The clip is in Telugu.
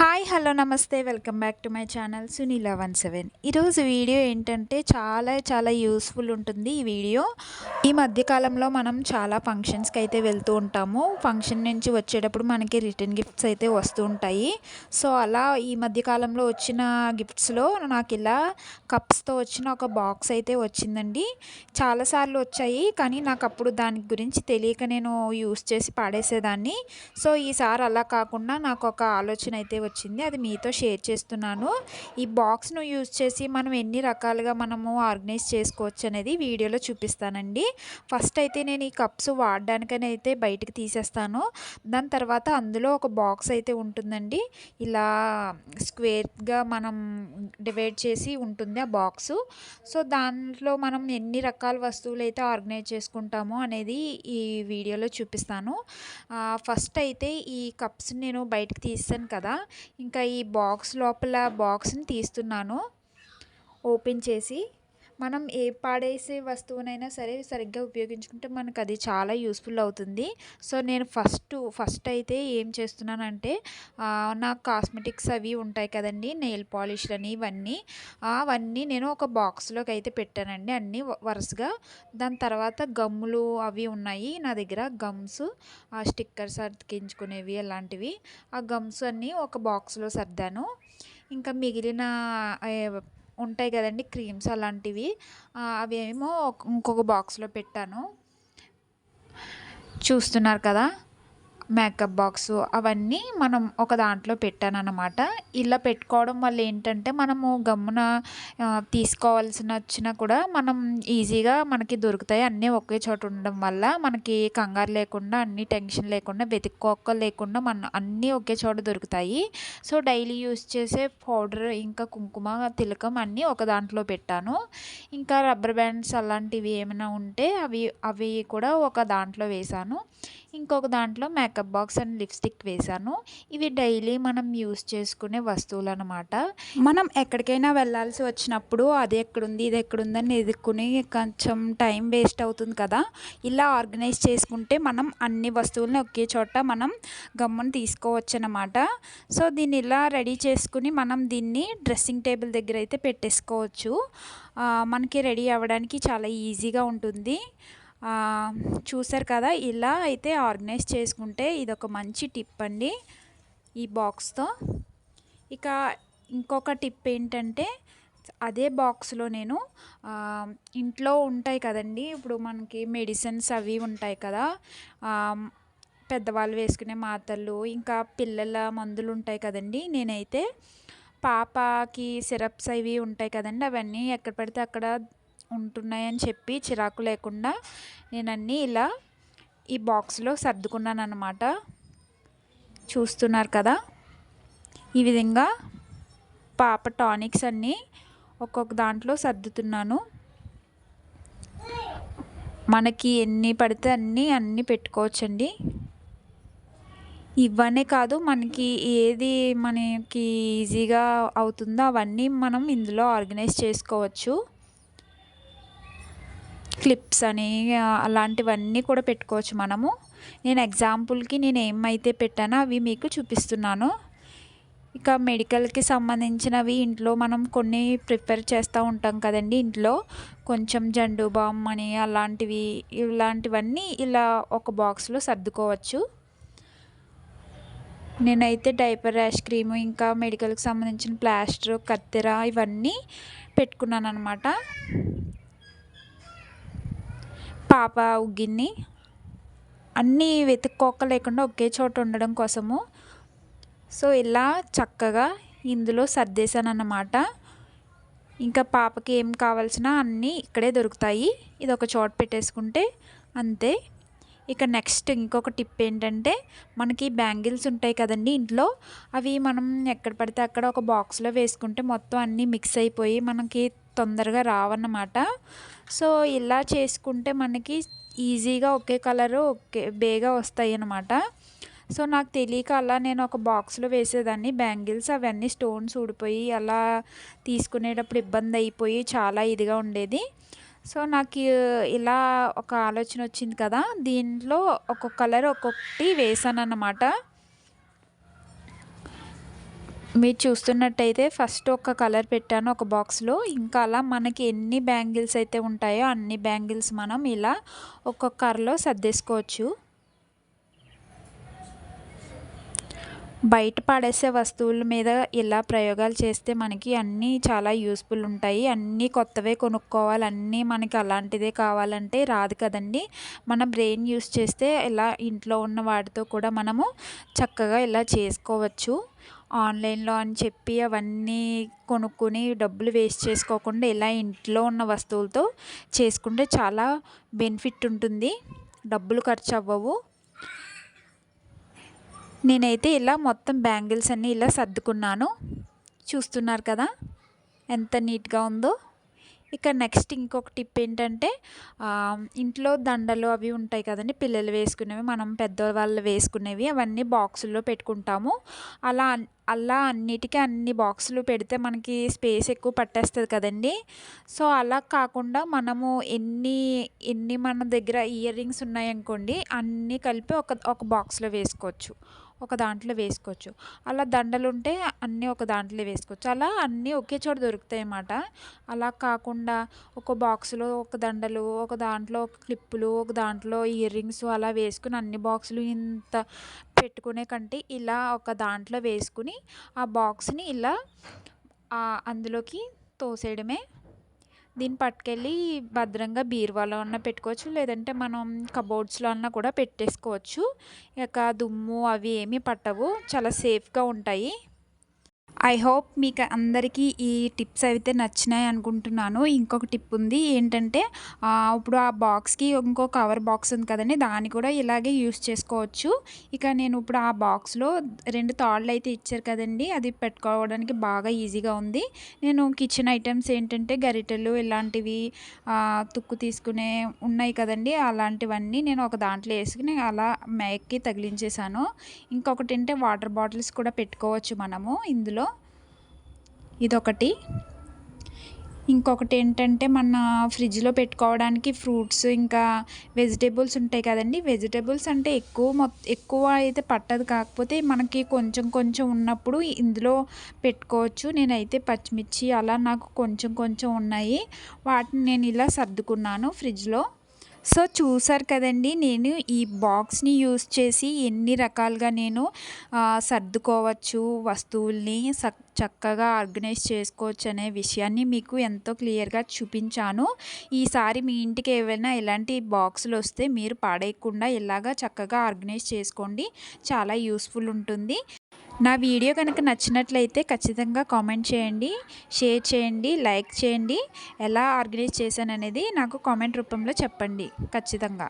Hi hello namaste welcome back to my channel Sunila one seven. ఈరోజు వీడియో ఏంటంటే చాలా చాలా యూస్ఫుల్ ఉంటుంది ఈ వీడియో. ఈ మధ్యకాలంలో మనం చాలా ఫంక్షన్స్కి అయితే వెళ్తూ ఉంటాము. ఫంక్షన్ నుంచి వచ్చేటప్పుడు మనకి రిటర్న్ గిఫ్ట్స్ అయితే వస్తూ ఉంటాయి. సో అలా ఈ మధ్యకాలంలో వచ్చిన గిఫ్ట్స్లో నాకు ఇలా కప్స్తో వచ్చిన ఒక బాక్స్ అయితే వచ్చిందండి. చాలాసార్లు వచ్చాయి కానీ నాకు అప్పుడు దాని గురించి తెలియక నేను యూస్ చేసి పాడేసేదాన్ని. సో ఈసారి అలా కాకుండా నాకు ఒక ఆలోచన అయితే వచ్చింది. అది మీతో షేర్ చేస్తున్నాను. ఈ బాక్స్ను యూజ్ చేసి మనం ఎన్ని రకాలుగా మనము ఆర్గనైజ్ చేసుకోవచ్చు అనేది వీడియోలో చూపిస్తానండి. ఫస్ట్ అయితే నేను ఈ కప్స్ వాడడానికని అయితే బయటకు తీసేస్తాను. దాని తర్వాత అందులో ఒక బాక్స్ అయితే ఉంటుందండి. ఇలా స్క్వేర్గా మనం డివైడ్ చేసి ఉంటుంది ఆ బాక్సు. సో దాంట్లో మనం ఎన్ని రకాల వస్తువులు అయితే ఆర్గనైజ్ చేసుకుంటామో అనేది ఈ వీడియోలో చూపిస్తాను. ఫస్ట్ అయితే ఈ కప్స్ నేను బయటకు తీస్తాను కదా. ఇంకా ఈ బాక్స్ లోపల బాక్స్ని తీస్తున్నాను. ఓపెన్ చేసి మనం ఏ పాడేసే వస్తువునైనా సరే సరిగ్గా ఉపయోగించుకుంటే మనకు అది చాలా యూస్ఫుల్ అవుతుంది. సో నేను ఫస్ట్ ఫస్ట్ అయితే ఏం చేస్తున్నానంటే నా కాస్మెటిక్స్ అవి ఉంటాయి కదండి నెయిల్ పాలిష్లని ఇవన్నీ. అవన్నీ నేను ఒక బాక్స్లోకి అయితే పెట్టానండి అన్నీ వరుసగా. దాని తర్వాత గమ్ములు అవి ఉన్నాయి నా దగ్గర గమ్స్ ఆ స్టిక్కర్స్ అతికించుకునేవి అలాంటివి. ఆ గమ్స్ అన్నీ ఒక బాక్స్లో సర్దాను. ఇంకా మిగిలిన ఉంటాయి కదండి క్రీమ్స్ అలాంటివి. అవేమో ఇంకొక బాక్స్లో పెట్టాను. చూస్తున్నారు కదా? మేకప్ బాక్స్ అవన్నీ మనం ఒక దాంట్లో పెట్టానన్నమాట. ఇలా పెట్టుకోవడం వల్ల ఏంటంటే మనము గమ్మున తీసుకోవాల్సిన వచ్చినా కూడా మనం ఈజీగా మనకి దొరుకుతాయి. అన్నీ ఒకే చోట ఉండడం వల్ల మనకి కంగారు లేకుండా అన్ని టెన్షన్ లేకుండా వెతుక్కోక లేకుండా మన అన్నీ ఒకే చోట దొరుకుతాయి. సో డైలీ యూస్ చేసే పౌడర్ ఇంకా కుంకుమ తిలకం అన్నీ ఒక దాంట్లో పెట్టాను. ఇంకా రబ్బర్ బ్యాండ్స్ అలాంటివి ఏమైనా ఉంటే అవి అవి కూడా ఒక దాంట్లో వేశాను. ఇంకొక దాంట్లో మేకప్ బాక్స్ అండ్ లిప్స్టిక్ వేశాను. ఇవి డైలీ మనం యూస్ చేసుకునే వస్తువులు అనమాట మనం ఎక్కడికైనా వెళ్ళాల్సి వచ్చినప్పుడు అది ఎక్కడుంది ఇది ఎక్కడుందని ఎదుక్కుని కొంచెం టైం వేస్ట్ అవుతుంది కదా. ఇలా ఆర్గనైజ్ చేసుకుంటే మనం అన్ని వస్తువులను ఒకే చోట మనం గమ్మును తీసుకోవచ్చు అనమాట సో దీన్ని ఇలా రెడీ చేసుకుని మనం దీన్ని డ్రెస్సింగ్ టేబుల్ దగ్గర అయితే పెట్టేసుకోవచ్చు. మనకి రెడీ అవ్వడానికి చాలా ఈజీగా ఉంటుంది. చూసారు కదా ఇలా అయితే ఆర్గనైజ్ చేసుకుంటే ఇది ఒక మంచి టిప్ అండి ఈ బాక్స్తో. ఇక ఇంకొక టిప్ ఏంటంటే అదే బాక్స్లో నేను ఇంట్లో ఉంటాయి కదండి ఇప్పుడు మనకి మెడిసిన్స్ అవి ఉంటాయి కదా పెద్దవాళ్ళు వేసుకునే మాత్రలు ఇంకా పిల్లల మందులు ఉంటాయి కదండి నేనైతే పాపకి సిరప్స్ అవి ఉంటాయి కదండి అవన్నీ ఎక్కడ పడితే అక్కడ ఉంటున్నాయని చెప్పి చిరాకు లేకుండా నేను అన్నీ ఇలా ఈ బాక్స్లో సర్దుకున్నాను అనమాట చూస్తున్నారు కదా? ఈ విధంగా పాప టానిక్స్ అన్నీ ఒక్కొక్క దాంట్లో సర్దుతున్నాను. మనకి ఎన్ని పడితే అన్నీ అన్నీ పెట్టుకోవచ్చండి. ఇవన్నీ కాదు మనకి ఏది మనకి ఈజీగా అవుతుందో అవన్నీ మనం ఇందులో ఆర్గనైజ్ చేసుకోవచ్చు. క్లిప్స్ అని అలాంటివన్నీ కూడా పెట్టుకోవచ్చు మనము. నేను ఎగ్జాంపుల్కి నేను ఏమైతే పెట్టానో అవి మీకు చూపిస్తున్నాను. ఇక మెడికల్కి సంబంధించినవి ఇంట్లో మనం కొన్ని ప్రిపేర్ చేస్తూ ఉంటాం కదండి ఇంట్లో. కొంచెం జండు బామ్ అని అలాంటివి ఇలాంటివన్నీ ఇలా ఒక బాక్స్లో సర్దుకోవచ్చు. నేనైతే డైపర్ ర్యాష్ క్రీము ఇంకా మెడికల్కి సంబంధించిన ప్లాస్టర్ కత్తెర ఇవన్నీ పెట్టుకున్నాను అనమాట పాప ఉగ్గిన్ని అన్నీ వెతుక్కోక లేకుండా ఒకే చోట ఉండడం కోసము. సో ఇలా చక్కగా ఇందులో సర్దేశాను అన్నమాట ఇంకా పాపకి ఏం కావాల్సిన అన్నీ ఇక్కడే దొరుకుతాయి. ఇది ఒక చోట పెట్టేసుకుంటే అంతే. ఇక నెక్స్ట్ ఇంకొక టిప్ ఏంటంటే మనకి బ్యాంగిల్స్ ఉంటాయి కదండి ఇంట్లో. అవి మనం ఎక్కడ పడితే అక్కడ ఒక బాక్స్లో వేసుకుంటే మొత్తం అన్నీ మిక్స్ అయిపోయి మనకి తొందరగా రావన్నమాట. సో ఇలా చేసుకుంటే మనకి ఈజీగా ఒకే కలరు ఒకే బేగా వస్తాయి అన్నమాట సో నాకు తెలియక అలా నేను ఒక బాక్స్లో వేసేదాన్ని. బ్యాంగిల్స్ అవన్నీ స్టోన్స్ ఊడిపోయి అలా తీసుకునేటప్పుడు ఇబ్బంది అయిపోయి చాలా ఇదిగా ఉండేది. సో నాకు ఇలా ఒక ఆలోచన వచ్చింది కదా. దీంట్లో ఒక్కొక్క కలర్ ఒక్కొక్కటి వేసాను అన్నమాట మీరు చూస్తున్నట్టయితే ఫస్ట్ ఒక కలర్ పెట్టాను ఒక బాక్స్లో. ఇంకా అలా మనకి ఎన్ని బ్యాంగిల్స్ అయితే ఉంటాయో అన్ని బ్యాంగిల్స్ మనం ఇలా ఒక్కొక్క కర్రలో సర్దేసుకోవచ్చు. బయట పడేసే వస్తువుల మీద ఇలా ప్రయోగాలు చేస్తే మనకి అన్నీ చాలా యూస్ఫుల్ ఉంటాయి. అన్నీ కొత్తవే కొనుక్కోవాలి. అన్నీ మనకి అలాంటిదే కావాలంటే రాదు కదండి. మన బ్రెయిన్ యూస్ చేస్తే ఇలా ఇంట్లో ఉన్న వాటితో కూడా మనము చక్కగా ఇలా చేసుకోవచ్చు. ఆన్లైన్లో అని చెప్పి అవన్నీ కొనుక్కొని డబ్బులు వేస్ట్ చేసుకోకుండా ఇలా ఇంట్లో ఉన్న వస్తువులతో చేసుకుంటే చాలా బెనిఫిట్ ఉంటుంది. డబ్బులు ఖర్చు అవ్వవు. నేనైతే ఇలా మొత్తం బ్యాంగిల్స్ అన్నీ ఇలా సర్దుకున్నాను. చూస్తున్నారు కదా? ఎంత నీట్గా ఉందో. ఇక నెక్స్ట్ ఇంకొక టిప్ ఏంటంటే ఇంట్లో దండలు అవి ఉంటాయి కదండి పిల్లలు వేసుకునేవి మనం పెద్దవాళ్ళు వేసుకునేవి అవన్నీ బాక్సుల్లో పెట్టుకుంటాము. అలా అలా అన్నిటికీ అన్ని బాక్సులు పెడితే మనకి స్పేస్ ఎక్కువ పట్టేస్తుంది కదండి. సో అలా కాకుండా మనము ఎన్ని ఎన్ని మన దగ్గర ఇయర్ రింగ్స్ ఉన్నాయనుకోండి అన్నీ కలిపి ఒక ఒక బాక్స్లో వేసుకోవచ్చు. ఒక దాంట్లో వేసుకోవచ్చు. అలా దండలు ఉంటే అన్నీ ఒక దాంట్లో వేసుకోవచ్చు. అలా అన్నీ ఒకే చోట దొరుకుతాయి అన్నమాట అలా కాకుండా ఒక బాక్స్లో ఒక దండలు ఒక దాంట్లో ఒక క్లిప్పులు ఒక దాంట్లో ఇయర్ రింగ్స్ అలా వేసుకుని అన్ని బాక్సులు ఇంత పెట్టుకునే కంటే ఇలా ఒక దాంట్లో వేసుకుని ఆ బాక్స్ని ఇలా అందులోకి తోసేయడమే దీన్ని పట్టుకెళ్ళి భద్రంగా బీరువాలో అన్న పెట్టుకోవచ్చు లేదంటే మనం కబోర్డ్స్లో అన్నా కూడా పెట్టేసుకోవచ్చు. ఇక దుమ్ము అవి ఏమీ పట్టవు చాలా సేఫ్గా ఉంటాయి. ఐ హోప్ మీకు అందరికీ ఈ టిప్స్ అయితే నచ్చినాయి అనుకుంటున్నాను. ఇంకొక టిప్ ఉంది ఏంటంటే ఇప్పుడు ఆ బాక్స్కి ఇంకో కవర్ బాక్స్ ఉంది కదండి దాన్ని కూడా ఇలాగే యూస్ చేసుకోవచ్చు. ఇక నేను ఇప్పుడు ఆ బాక్స్లో రెండు తాళ్ళు అయితే ఇచ్చారు కదండి అది పెట్టుకోవడానికి బాగా ఈజీగా ఉంది. నేను కిచెన్ ఐటమ్స్ ఏంటంటే గరిటెలు ఇలాంటివి తుక్కు తీసుకునే ఉన్నాయి కదండి అలాంటివన్నీ నేను ఒక దాంట్లో వేసుకుని అలా మేక్కి తగిలించేసాను ఇంకొకటి అంటే వాటర్ బాటిల్స్ కూడా పెట్టుకోవచ్చు మనము ఇందులో. ఇదొకటి. ఇంకొకటి ఏంటంటే మన ఫ్రిడ్జ్లో పెట్టుకోవడానికి ఫ్రూట్స్ ఇంకా వెజిటేబుల్స్ ఉంటాయి కదండి. వెజిటేబుల్స్ అంటే ఎక్కువ మొత్తం ఎక్కువ అయితే పట్టదు. కాకపోతే మనకి కొంచెం కొంచెం ఉన్నప్పుడు ఇందులో పెట్టుకోవచ్చు. నేనైతే పచ్చిమిర్చి అలా నాకు కొంచెం కొంచెం ఉన్నాయి. వాటిని నేను ఇలా సర్దుకున్నాను ఫ్రిడ్జ్లో. సో చూసారు కదండి నేను ఈ బాక్స్ని యూస్ చేసి ఎన్ని రకాలుగా నేను సర్దుకోవచ్చు వస్తువుల్ని చక్కగా ఆర్గనైజ్ చేసుకోవచ్చు అనే విషయాన్ని మీకు ఎంతో క్లియర్గా చూపించాను. ఈసారి మీ ఇంటికి ఏవైనా ఇలాంటి బాక్సులు వస్తే మీరు పాడేయకుండా ఇలాగా చక్కగా ఆర్గనైజ్ చేసుకోండి. చాలా యూస్ఫుల్ ఉంటుంది. నా వీడియో కనుక నచ్చినట్లయితే ఖచ్చితంగా కామెంట్ చేయండి షేర్ చేయండి లైక్ చేయండి. ఎలా ఆర్గనైజ్ చేశాను అనేది నాకు కామెంట్ రూపంలో చెప్పండి ఖచ్చితంగా.